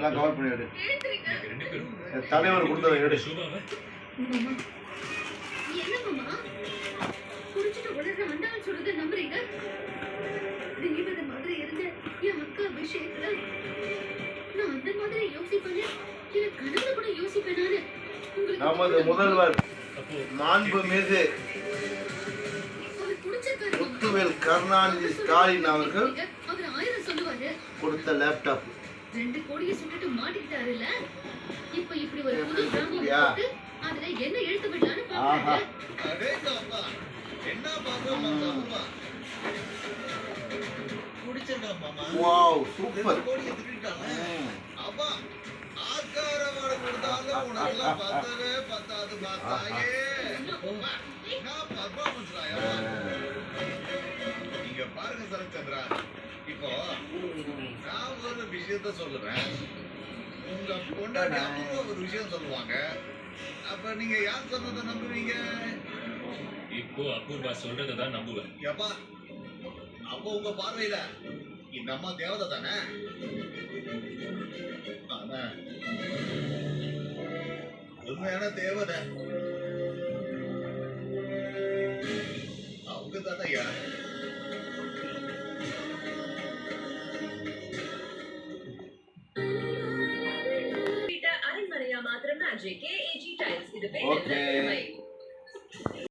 இதெல்லாம் கவர் பண்ணி எடு கேக்குறீங்க ரெண்டு பேரும் என் தலைவர் கொடுத்ததை எடு நமது? முதல்வர் குடிச்சிருக்காரு மாமா. முத்துவேல் கருணாநிதி ஸ்டாலின் அவர்கள் கொடுத்த லேப்டாப் ரெண்டு கோடியை சுட்டுட்டு மாட்டிக்கிட்டாருல்ல இப்ப இப்படி ஒரு புது டிராமா. போட்டு அதுல என்ன எழுத்து விடலான்னு ஆஹா பாப்பாங்க. என்ன பாப்பா மாமா குடிச்சிருக்கா மாமா வாவ் சூப்பர் கோடியை திருடிட்டாங்க. அப்பா ஆக்கார மாடு கொடுத்தாலும் உனக்கெல்லாம் பத்தவே பத்தாது பார்த்தாயே டா, ஏம்மா? நீங்க பாருங்க சரத்சந்திரா இப்போ நான் ஒரு விஷயத்த சொல்லுவேன். உங்க பொண்டாட்டி ஒரு விஷயம் சொல்லுவாங்க. அப்ப நீங்க யார் சொன்னதை நம்புவீங்க? இப்போ அபூர்வா சொல்றதை தான் நம்புவேன். எப்பா அப்போ உங்க பார்வையில இந்த அம்மா தேவதை தானே? உண்மையான தேவதை. அவங்க தானே जेके एजी टाइल्स की दुकान okay.